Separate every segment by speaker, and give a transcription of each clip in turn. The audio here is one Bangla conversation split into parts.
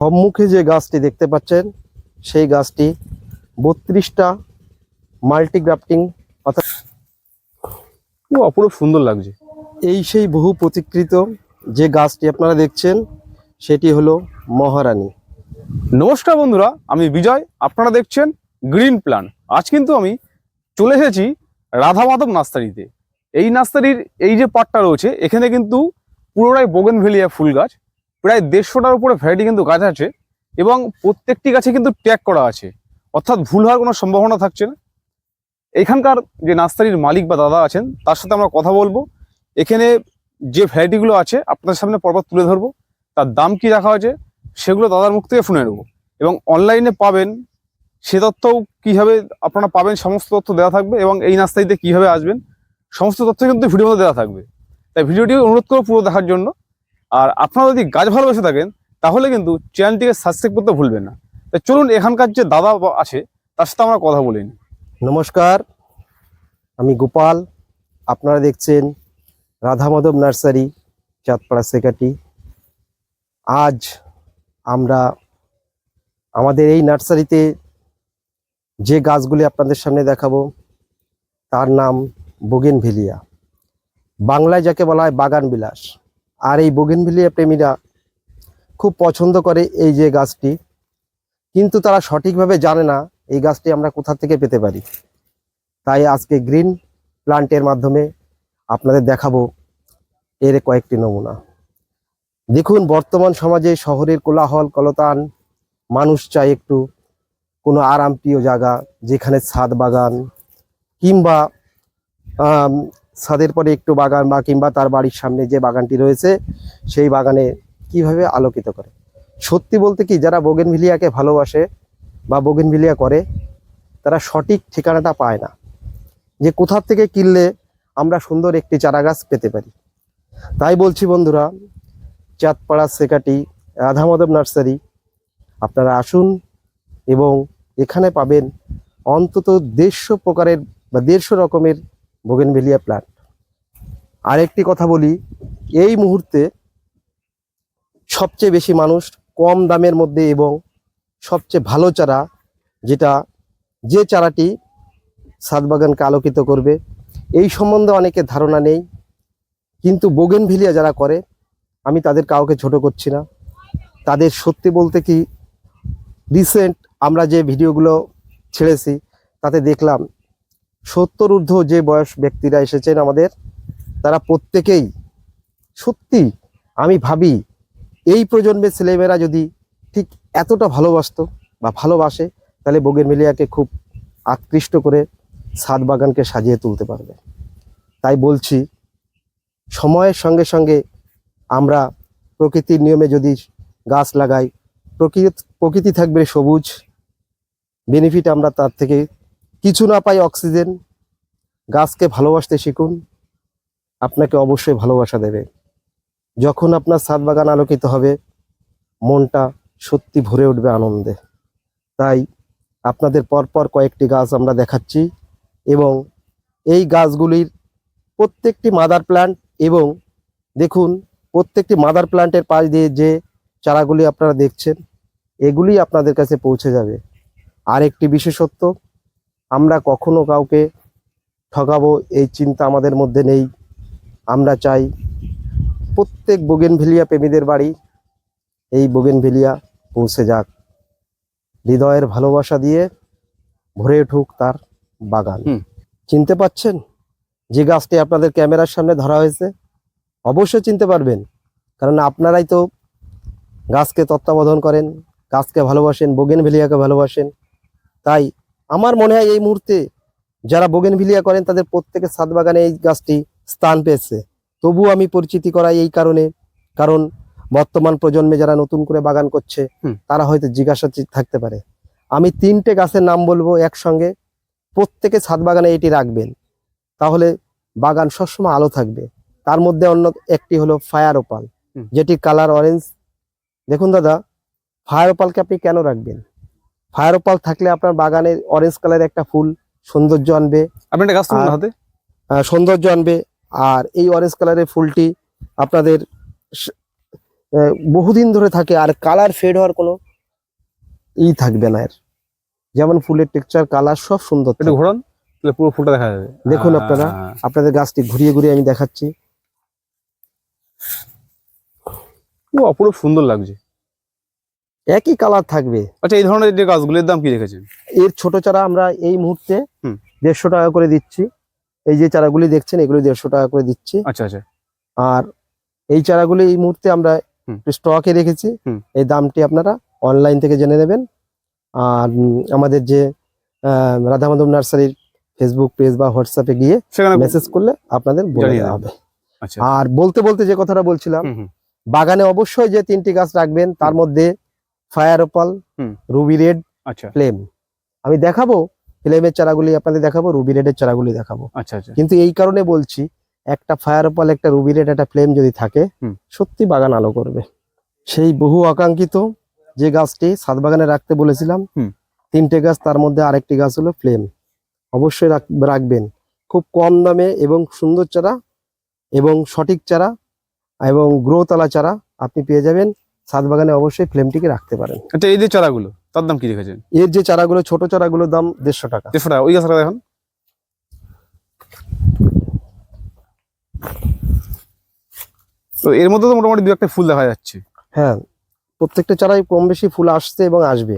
Speaker 1: সম্মুখে যে গাছটি দেখতে পাচ্ছেন সেই গাছটি বত্রিশটা মাল্টিগ্রাফটিং অর্থাৎ
Speaker 2: অপরূপ সুন্দর লাগছে।
Speaker 1: এই সেই বহু প্রতিকৃত যে গাছটি আপনারা দেখছেন সেটি হলো মহারানী।
Speaker 2: নমস্কার বন্ধুরা আমি বিজয়। আপনারা দেখছেন গ্রিন প্ল্যান। আজ কিন্তু আমি চলে এসেছি রাধা মাধব নাস্তারিতে এই নার্সারির এই যে পাটটা রয়েছে এখানে কিন্তু পুরোটাই বোগেনভেলিয়া ফুল গাছ প্রায় দেড়শোটার উপরে ভ্যারাইটি কিন্তু গাছ আছে এবং প্রত্যেকটি গাছে কিন্তু ট্যাগ করা আছে। অর্থাৎ ভুল হওয়ার কোনো সম্ভাবনা থাকছে না। এখানকার যে নার্সারির মালিক বা দাদা আছেন, তার সাথে আমরা কথা বলব। এখানে যে ভ্যারাইটিগুলো আছে আপনার সামনে পরপর তুলে ধরবো। তার দাম কি রাখা হয়েছে, সেগুলো দাদার মুখ থেকে শুনে নেব। এবং অনলাইনে পাবেন, সে তথ্যও কীভাবে আপনারা পাবেন, সমস্ত তথ্য দেওয়া থাকবে এবং এই নাস্তাইতে কীভাবে আসবেন, সমস্ত তথ্য কিন্তু মধ্যে দেওয়া থাকবে। তাই ভিডিওটি অনুরোধ করব পুরো দেখার জন্য। আর আপনারা যদি গাছ ভালোবেসে থাকেন, তাহলে কিন্তু চ্যানেলটিকে সাবস্ক্রাইব করতে ভুলবেন না। তাই চলুন, এখানকার যে দাদা আছে, তার সাথে আমরা কথা বলে।
Speaker 1: নমস্কার, আমি গোপাল। আপনারা দেখছেন রাধা মাধব নার্সারি, চাঁদপাড়া সেকাটি। আজ আমরা আমাদের এই নার্সারিতে যে গাছগুলি আপনাদের সামনে দেখাবো, তার নাম বোগেনভেলিয়া। বাংলায় যাকে বলা হয় বাগান বিলাস আর এই বোগেনভেলিয়া প্রেমীরা খুব পছন্দ করে এই যে গাছটি। কিন্তু তারা সঠিকভাবে জানে না এই গাছটি আমরা কোথা থেকে পেতে পারি। তাই আজকে গ্রিন প্লান্টের মাধ্যমে আপনাদের দেখাবো এর কয়েকটি নমুনা। দেখুন, বর্তমান সমাজে শহরের কোলাহল, কলতান, মানুষ চায় একটু কোনো আরামপ্রিয় জায়গা যেখানে ছাদ বাগান কিংবা ছাদের পরে একটু বাগান বা কিংবা তার বাড়ির সামনে যে বাগানটি রয়েছে, সেই বাগানে কীভাবে আলোকিত করে? সত্যি বলতে কি, যারা বোগেনভিলিয়াকে ভালোবাসে বা বোগেনভিলিয়া করে, তারা সঠিক ঠিকানাটা পায় না। যে কোথা থেকে কিনলে আমরা সুন্দর একটি চারা গাছ পেতে পারি। তাই বলছি বন্ধুরা, চাঁদপাড়া সেকাটি রাধা মাধব নার্সারি, আপনারা আসুন এবং এখানে পাবেন অন্তত দেড়শো প্রকারের বা দেড়শো রকমের বোগেনভেলিয়া প্লান্ট। আরেকটি কথা বলি, এই মুহূর্তে সবচেয়ে বেশি মানুষ কম দামের মধ্যে এবং সবচেয়ে ভালো চারা, যেটা যে চারাটি ছাদ বাগানকে আলোকিত করবে, এই সম্বন্ধে অনেকের ধারণা নেই। কিন্তু বোগেনভিলিয়া যারা করে, আমি তাদের কাউকে ছোট করছি না। তাদের সত্যি বলতে কি, রিসেন্ট আমরা যে ভিডিওগুলো ছেড়েছি, তাতে দেখলাম সত্তর ঊর্ধ্ব যে বয়স ব্যক্তিরা এসেছেন আমাদের তারা প্রত্যেকেই সত্যি আমি ভাবি এই প্রজন্মের ছেলেমেয়েরা যদি ঠিক এতটা ভালোবাসতো বা ভালোবাসে, তাহলে বোগেনভিলিয়াকে খুব আকৃষ্ট করে ছাদ বাগানকে সাজিয়ে তুলতে পারবে। তাই বলছি, সময়ের সঙ্গে সঙ্গে আমরা প্রকৃতির নিয়মে যদি গাছ লাগাই, প্রকৃতি প্রকৃতি থাকবে সবুজ বেনিফিট আমরা তার থেকে কিছু না পাই অক্সিজেন গাছকে ভালোবাসতে শিখুন। আপনাকে অবশ্যই ভালোবাসা দেবে। যখন আপনার ছাদ বাগান আলোকিত হবে, মনটা সত্যি ভরে উঠবে আনন্দে। তাই আপনাদের পরপর কয়েকটি গাছ আমরা দেখাচ্ছি এবং এই গাছগুলির প্রত্যেকটি মাদার প্ল্যান্ট এবং দেখুন, প্রত্যেকটি মাদার প্ল্যান্টের পাশ দিয়ে যে চারাগুলি আপনারা দেখছেন, এগুলি আপনাদের কাছে পৌঁছে যাবে। আর একটি বিশেষত্ব, আমরা কখনো কাউকে ঠকাবো এই চিন্তা আমাদের মধ্যে নেই। আমরা চাই প্রত্যেক বোগেনভেলিয়া প্রেমীদের বাড়ি এই বোগেনভেলিয়া পৌঁছে যাক। হৃদয়ের ভালোবাসা দিয়ে ভরে উঠুক তার বাগান। চিনতে পাচ্ছেন? যে গাছটি আপনাদের ক্যামেরার সামনে ধরা হয়েছে অবশ্যই চিনতে পারবেন। কারণ আপনারাই তো গাছকে তত্ত্বাবধান করেন গাছকে ভালোবাসেন বোগেনভেলিয়াকে ভালোবাসেন। তাই আমার মনে হয় এই মুহূর্তে যারা বোগেনভিলিয়া করেন তাদের প্রত্যেকের ছাদ বাগানে এই গাছটি স্থান পেয়েছে। তবু আমি পরিচিতি করাই এই কারণে কারণ বর্তমান প্রজন্মে যারা নতুন করে বাগান করছে তারা হয়তো জিজ্ঞাসা থাকতে পারে। আমি তিনটে গাছের নাম বলব একসঙ্গে। প্রত্যেকে ছাদ বাগানে এটি রাখবেন। তাহলে বাগান সবসময় আলো থাকবে। তার মধ্যে অন্য একটি হলো ফায়ার ওপাল যেটি কালার অরেঞ্জ। দেখুন দাদা ফায়ার ওপালকে আপনি কেন রাখবেন? ফায়ার ওপাল থাকলে আপনার বাগানের অরেঞ্জ কালারের একটা ফুল সৌন্দর্য আনবে।
Speaker 2: আপনি একটা গাছ হাতে।
Speaker 1: সৌন্দর্য আনবে। আর এই অরেঞ্জ কালারের ফুলটি আপনাদের বহুদিন ধরে থাকে আর কালার ফেড হওয়ার কোনো ই থাকবে না এর। যেমন ফুলের টেক্সচার কালার সব সুন্দর
Speaker 2: একটু ঘোরান তাহলে পুরো ফুলটা দেখা যাবে।
Speaker 1: দেখুন আপনারা। আপনাদের গাছটি ঘুরিয়ে ঘুরিয়ে আমি দেখাচ্ছি।
Speaker 2: ও অপরূপ সুন্দর লাগছে।
Speaker 1: একই কালার থাকবে।
Speaker 2: আচ্ছা এই ধরনের যে গাছগুলোর দাম কি রেখেছেন?
Speaker 1: এর ছোট চারা আমরা এই মুহূর্তে দেড়শো টাকা করে দিচ্ছি। এই যে চারাগুলি দেখছেন এগুলি দেড়শো টাকা করে দিচ্ছি।
Speaker 2: আচ্ছা আচ্ছা।
Speaker 1: আর এই চারাগুলি এই মুহূর্তে আমরা স্টকে রেখেছি। এই দামটি আপনারা অনলাইন থেকে জেনে নেবেন। আর আমাদের যে রাধা মাধব নার্সারির ফেসবুক পেজ বা হোয়াটসঅ্যাপে গিয়ে মেসেজ করলে আপনাদের বলে দেওয়া হবে।
Speaker 2: আচ্ছা।
Speaker 1: আর বলতে বলতে যে কথাটা বলছিলাম বাগানে অবশ্যই যে তিনটি গাছ রাখবেন তার মধ্যে ফায়ার ওপাল রুবি রেড
Speaker 2: আচ্ছা।
Speaker 1: ফ্লেম। আমি দেখাবো ফ্লেমের চারাগুলি আপনাদের দেখাবো রুবি রেডের চারাগুলি দেখাবো।
Speaker 2: আচ্ছা আচ্ছা।
Speaker 1: কিন্তু এই কারণে বলছি একটা ফায়ার ওপাল একটা রুবি রেড একটা ফ্লেম যদি থাকে সত্যি বাগান আলো করবে। সেই বহু আকাঙ্ক্ষিত যে গাছটি ছাদ বাগানে রাখতে বলেছিলাম তিনটে গাছ তার মধ্যে আরেকটি গাছ হলো ফ্লেম অবশ্যই রাখ- রাখবেন। খুব কম দামে এবং সুন্দর চারা এবং সঠিক চারা এবং গ্রোতলা চারা আপনি পেয়ে যাবেন। ছাদ বাগানে অবশ্যই ফ্লেমটিকে রাখতে পারেন।
Speaker 2: আচ্ছা এই যে চারাগুলো তার দাম কি রেখেছেন?
Speaker 1: এর যে চারাগুলো ছোট চারাগুলোর দাম দেড়শো টাকা।
Speaker 2: দেড়শো টাকা। ওই গাছটা দেখুন। তো এর মধ্যে তো মোটামুটি দু একটা ফুল দেখা যাচ্ছে।
Speaker 1: হ্যাঁ প্রত্যেকটা চারাই কম বেশি ফুল আসছে এবং আসবে।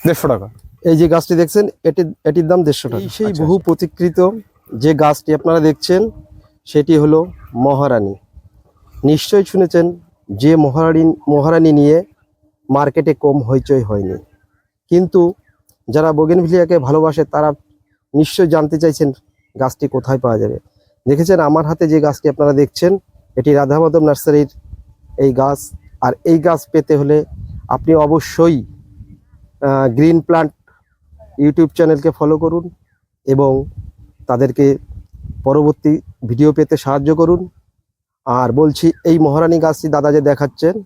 Speaker 2: দেড়শো টাকা।
Speaker 1: এই যে গাছটি দেখছেন এটি এটির দাম দেড়শো টাকা। সেই
Speaker 2: আচ্ছা,
Speaker 1: বহু প্রতিকৃত যে গাছটি আপনারা দেখছেন সেটি হলো মহারানী। নিশ্চয়ই শুনেছেন যে মহারানী মহারানী নিয়ে মার্কেটে কম হইচই হয়নি। কিন্তু যারা বগেনভিলিয়াকে ভালোবাসে, তারা নিশ্চয়ই জানতে চাইছেন গাছটি কোথায় পাওয়া যাবে। দেখেছেন, আমার হাতে যে গাছটি আপনারা দেখছেন, এটি রাধা মাধব নার্সারির এই গাছ। আর এই গাছ পেতে হলে আপনি অবশ্যই গ্রিন প্লান্ট ইউটিউব চ্যানেলকে ফলো করুন এবং তাদেরকে পরবর্তী ভিডিও পেতে সাহায্য করুন। আর বলছি এই মহারানী গাছটি দাদা যে দেখাচ্ছেন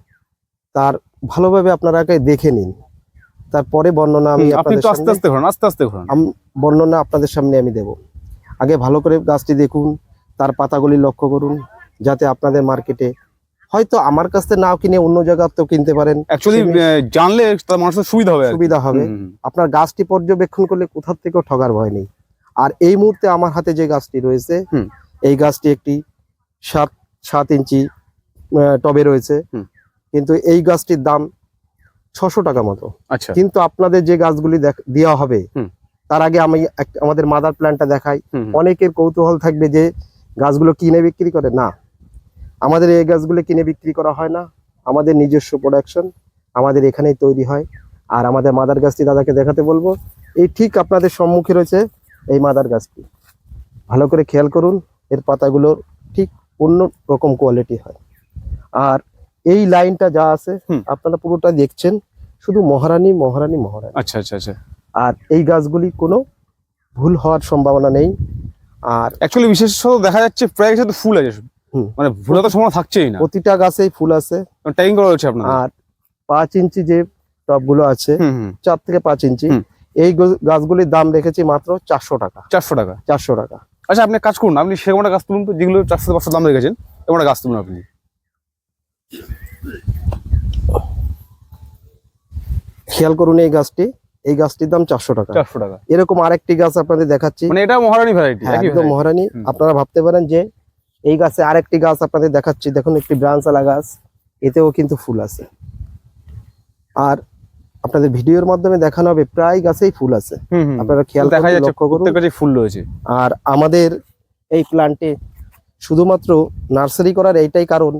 Speaker 1: তার ভালোভাবে আপনারা আগে দেখে নিন। তারপরে বর্ণনা আমি
Speaker 2: আপনি
Speaker 1: আপনাদের
Speaker 2: আস্তে আস্তে ঘোরান আস্তে আস্তে ঘোরান।
Speaker 1: আম- বর্ণনা আপনাদের সামনে আমি দেব। আগে ভালো করে গাছটি দেখুন তার পাতাগুলি লক্ষ্য করুন যাতে আপনাদের মার্কেটে হয়তো আমার কাছ থেকে নাও কিনে অন্য জায়গা তো কিনতে পারেন।
Speaker 2: অ্যাকচুয়ালি জানলে তার মানুষের সুবিধা হবে
Speaker 1: সুবিধা হবে। আপনার গাছটি পর্যবেক্ষণ করলে কোথার থেকেও ঠগার ভয় নেই। আর এই মুহূর্তে আমার হাতে যে গাছটি রয়েছে এই গাছটি একটি সাত সাত ইঞ্চি টবে রয়েছে। কিন্তু এই গাছটির দাম ছশো টাকা মতো।
Speaker 2: আচ্ছা।
Speaker 1: কিন্তু আপনাদের যে গাছগুলি দেওয়া হবে তার আগে আমি আমাদের মাদার প্ল্যান্টটা দেখাই। অনেকের কৌতূহল থাকবে যে গাছগুলো কিনে বিক্রি করে? না। আমাদের এই গাছগুলো কিনে বিক্রি করা হয় না। আমাদের নিজস্ব প্রোডাকশন আমাদের এখানেই তৈরি হয়। আর আমাদের মাদার গাছটি দাদাকে দেখাতে বলব এই ঠিক আপনাদের সম্মুখে রয়েছে এই মাদার গাছটি। ভালো করে খেয়াল করুন এর পাতাগুলো ঠিক অন্য রকম কোয়ালিটি হয়। আর এই লাইনটা যা আছে আপনারা পুরোটা দেখছেন শুধু মহারানী মহারানী মহারানী।
Speaker 2: আচ্ছা আচ্ছা আচ্ছা।
Speaker 1: আর এই গাছগুলি কোনো ভুল হওয়ার সম্ভাবনা নেই। আর
Speaker 2: অ্যাকচুয়ালি বিশেষত দেখা যাচ্ছে প্রায় তো ফুল আছে। মানে ভুলে তো সময় থাকছেই না।
Speaker 1: প্রতিটা গাছেই ফুল আছে।
Speaker 2: টাইম করা হচ্ছে আপনার
Speaker 1: আর পাঁচ ইঞ্চি যে টবগুলো আছে চার থেকে পাঁচ ইঞ্চি এই গাছগুলির দাম রেখেছি মাত্র চারশো টাকা।
Speaker 2: চারশো টাকা।
Speaker 1: চারশো টাকা।
Speaker 2: আচ্ছা আপনি কাজ করুন আপনি সেরকম একটা গাছ তুলুন তো যেগুলো চারশো পাঁচশো দাম রেখেছেন এরকম একটা গাছ তুলুন আপনি।
Speaker 1: খেয়াল করুন এই গাছটি এই গাছটির দাম চারশো টাকা।
Speaker 2: চারশো টাকা।
Speaker 1: এরকম আরেকটি গাছ আপনাদের দেখাচ্ছি।
Speaker 2: মানে এটা মহারানী ভ্যারাইটি
Speaker 1: একদম। মহারানী। আপনারা ভাবতে পারেন যে এই গাছে আরেকটি গাছ আপনাদের দেখাচ্ছি। দেখুন একটি ব্রাঞ্চওয়ালা গাছ এতেও কিন্তু ফুল আছে। আর আপনাদের ভিডিওর মাধ্যমে দেখানো হবে প্রায় গাছেই ফুল আছে। আপনারা খেয়াল
Speaker 2: দেখা যাচ্ছে ফুল রয়েছে।
Speaker 1: আর আমাদের এই প্ল্যান্টে শুধুমাত্র নার্সারি করার এইটাই কারণ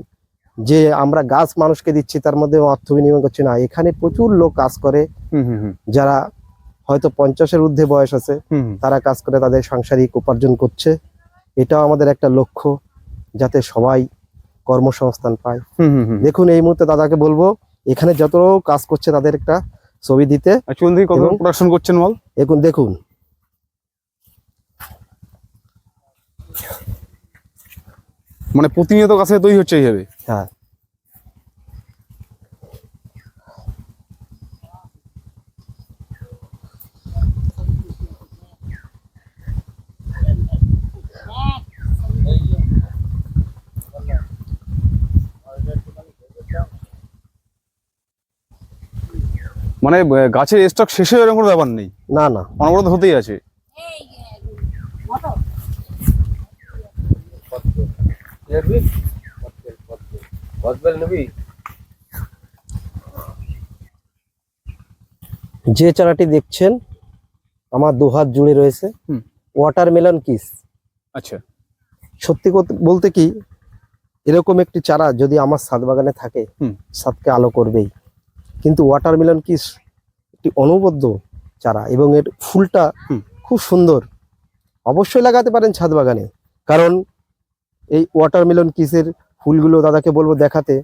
Speaker 1: যে আমরা গাছ মানুষকে দিচ্ছি তার মধ্যে অর্থ বিনিময় করছি না। এখানে প্রচুর লোক কাজ করে যারা হয়তো পঞ্চাশের ঊর্ধ্বে বয়স আছে। তারা কাজ করে তাদের সাংসারিক উপার্জন করছে। এটাও আমাদের একটা লক্ষ্য যাতে সবাই কর্মসংস্থান পায়। দেখুন এই মুহূর্তে দাদাকে বলব এখানে যত কাজ করছে তাদের একটা ছবি দিতে।
Speaker 2: আর চুন কত প্রোডাকশন করছেন বল?
Speaker 1: এখন দেখুন।
Speaker 2: মানে প্রতিনিয়ত কাছে তৈরি হচ্ছে এইভাবে?
Speaker 1: হ্যাঁ।
Speaker 2: মানে গাছের স্টক শেষ হয়ে এরকম কোনো ব্যাপার নেই।
Speaker 1: না না।
Speaker 2: অনবরত হতেই আছে।
Speaker 1: যে চারাটি দেখছেন আমার দুহাত জুড়ে রয়েছে। ওয়াটারমেলন কিস
Speaker 2: আচ্ছা।
Speaker 1: সত্যি কথা বলতে কি এরকম একটি চারা যদি আমার ছাদ বাগানে থাকে
Speaker 2: হুম।
Speaker 1: ছাদকে আলো করবেই। কিন্তু ওয়াটারমেলন কিস একটি অনবদ্য চারা এবং এর ফুলটা খুব সুন্দর। অবশ্যই লাগাতে পারেন ছাদ বাগানে। কারণ এই ওয়াটারমেলন কিসের ফুলগুলো দাদাকে বলব দেখাতে।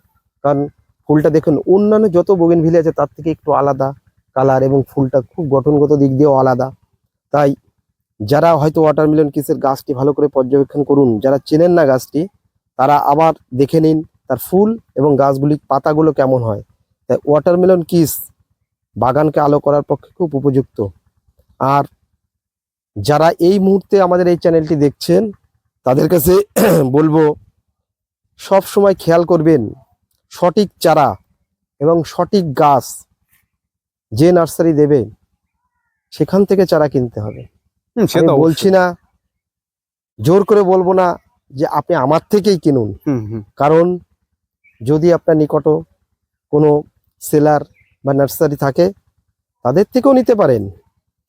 Speaker 1: কারণ ফুলটা দেখুন অন্যান্য যত বোগেনভিলি আছে তার থেকে একটু আলাদা কালার এবং ফুলটা খুব গঠনগত দিক দিয়েও আলাদা। তাই যারা হয়তো ওয়াটারমেলন কিসের গাছটি ভালো করে পর্যবেক্ষণ করুন যারা চেনেন না গাছটি তারা আবার দেখে নিন তার ফুল এবং গাছগুলির পাতাগুলো কেমন হয়। তাই ওয়াটারমেলন কিস বাগানকে আলো করার পক্ষে খুব উপযুক্ত। আর যারা এই মুহূর্তে আমাদের এই চ্যানেলটি দেখছেন তাদের কাছে বলব সব সময় খেয়াল করবেন সঠিক চারা এবং সঠিক গাছ যে নার্সারি দেবে সেখান থেকে চারা কিনতে হবে। বলছি না জোর করে বলব না যে আপনি আমার থেকেই কিনুন। কারণ যদি আপনার নিকট কোনো সেলার বা নার্সারি থাকে, তাদের থেকেও নিতে পারেন।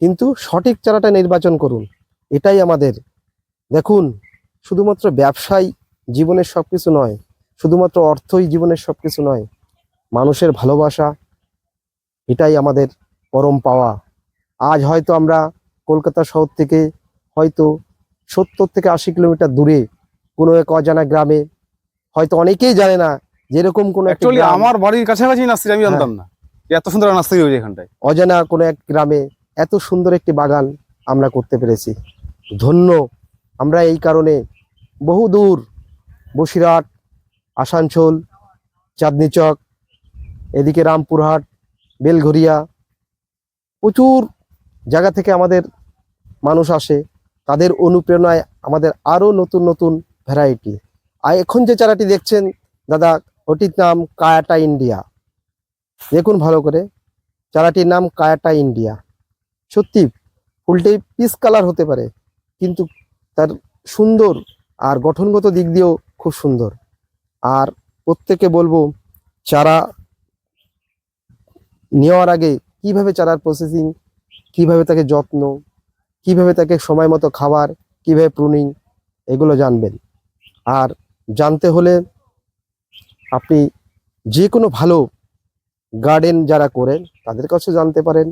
Speaker 1: কিন্তু সঠিক চারাটা নির্বাচন করুন। এটাই আমাদের। দেখুন, শুধুমাত্র ব্যবসায় জীবনের সব কিছু নয়, শুধুমাত্র অর্থই জীবনের সব কিছু নয়, মানুষের ভালোবাসা, এটাই আমাদের পরম পাওয়া। আজ হয়তো আমরা কলকাতা শহর থেকে হয়তো সত্তর থেকে আশি কিলোমিটার দূরে কোনো এক অজানা গ্রামে, হয়তো অনেকেই জানে না যেরকম কোনো একটা
Speaker 2: অ্যাকচুয়ালি আমার বাড়ির কাছাকাছি নার্সারি আমি
Speaker 1: হ্যাঁ।
Speaker 2: জানতাম না এত সুন্দর নার্সারি হয়েছে এখানটায়।
Speaker 1: অজানা কোনো এক গ্রামে এত সুন্দর একটি বাগান আমরা করতে পেরেছি। ধন্য। আমরা এই কারণে বহু দূর বসিরহাট আসানসোল চাঁদনি চক এদিকে রামপুরহাট বেলঘরিয়া প্রচুর জায়গা থেকে আমাদের মানুষ আসে। তাদের অনুপ্রেরণায় আমাদের আরও নতুন নতুন ভ্যারাইটি। আর এখন যে চারাটি দেখছেন দাদা ওটির নাম কায়াটা ইন্ডিয়া। দেখুন ভালো করে, চারাটির নাম কায়াটা ইন্ডিয়া। সত্যি, ফুলটি পিস কালার হতে পারে, কিন্তু তার সুন্দর আর গঠনগত দিক দিয়েও খুব সুন্দর। আর প্রত্যেকে বলব, চারা নেওয়ার আগে কীভাবে চারার প্রসেসিং কীভাবে তাকে যত্ন, কীভাবে তাকে সময় মতো খাবার, কীভাবে প্রুনিং এগুলো জানবেন। আর জানতে হলে আপনি যে কোনো ভালো গার্ডেন যারা করেন তাদের কাছে জানতে পারেন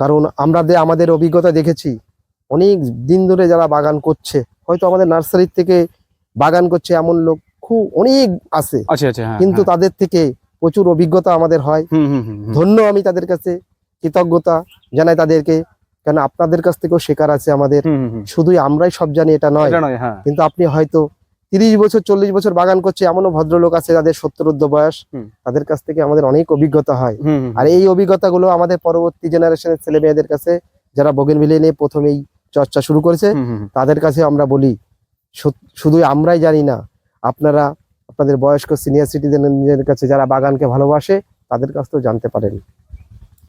Speaker 1: কারণ আমরা আমাদের অভিজ্ঞতা দেখেছি অনেক দিন ধরে যারা বাগান করছে হয়তো আমাদের নার্সারির থেকে বাগান করছে এমন লোক খুব অনেক আছে
Speaker 2: আচ্ছা আচ্ছা হ্যাঁ
Speaker 1: কিন্তু
Speaker 2: হ্যাঁ।
Speaker 1: তাদের থেকে প্রচুর অভিজ্ঞতা আমাদের হয়। ধন্য আমি তাদের কাছে কৃতজ্ঞতা জানাই তাদেরকে কেন আপনাদের কাছ থেকেও শেখার আছে আমাদের। শুধুই আমরাই সব জানি এটা নয়
Speaker 2: এটা নয় হ্যাঁ
Speaker 1: কিন্তু আপনি হয়তো তিরিশ বছর চল্লিশ বছর বাগান করছে এমনও ভদ্রলোক আছে যাদের সত্তরোর্ধ বয়স। তাদের কাছ থেকে আমাদের অনেক অভিজ্ঞতা হয়। আর এই অভিজ্ঞতাগুলো আমাদের পরবর্তী জেনারেশনের ছেলে মেয়েদের কাছে যারা বগেন নিয়ে প্রথমেই চর্চা শুরু করেছে। তাদের কাছে আমরা বলি শুধু আমরাই জানি না আপনারা আপনাদের বয়স্ক সিনিয়র সিটিজেনদের কাছে যারা বাগানকে ভালোবাসে তাদের কাছ থেকেও জানতে পারেন।